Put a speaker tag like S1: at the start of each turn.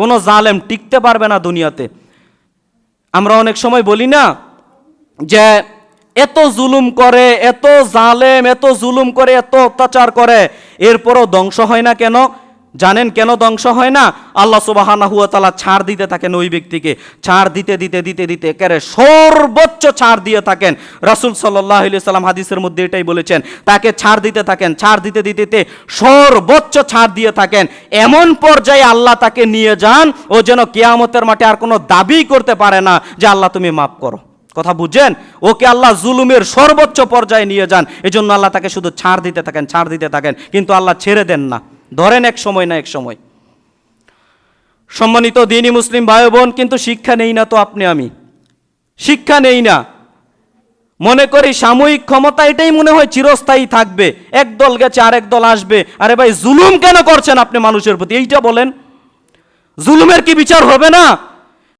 S1: কোনো জালেম টিকতে পারবে না দুনিয়াতে। আমরা অনেক সময় বলি না যে এত জুলুম করে, এত জালেম, এত জুলুম করে, এত অত্যাচার করে, এরপরও ধ্বংস হয় না কেন? জানেন কেন ধ্বংস হয় না? আল্লাহ সুবাহানা ছাড় দিতে থাকেন ওই ব্যক্তিকে। ছাড় দিতে দিতে দিতে দিতে একেবারে সর্বোচ্চ ছাড় দিয়ে থাকেন। রাসুল সাল্লাহ সাল্লাম হাদিসের মধ্যে এটাই বলেছেন, তাকে ছাড় দিতে থাকেন, ছাড় দিতে দিতে দিতে সর্বোচ্চ ছাড় দিয়ে থাকেন। এমন পর্যায়ে আল্লাহ তাকে নিয়ে যান, ও যেন কেয়ামতের মাঠে আর কোনো দাবি করতে পারে না যে, আল্লাহ, তুমি মাফ করো। কথা বুঝছেন? ওকে আল্লাহ জুলুমের সর্বোচ্চ পর্যায়ে নিয়ে যান। এজন্য আল্লাহ তাকে শুধু ছাড় দিতে থাকেন, ছাড় দিতে থাকেন, কিন্তু আল্লাহ ছেড়ে দেন না। ধরেন এক সময় না এক সময়। সম্মানিত দিনী মুসলিম ভাই বোন কিন্তু শিক্ষা নেই না তো আপনি আমি। শিক্ষা নেই না। মনে করি সাময়িক ক্ষমতা এটাই মনে হয় চিরস্থায়ী থাকবে। এক দল গেছে, আরেক দল আসবে। আরে ভাই, জুলুম কেন করছেন আপনি মানুষের প্রতি? এইটা বলেন। জুলুমের কি বিচার হবে না?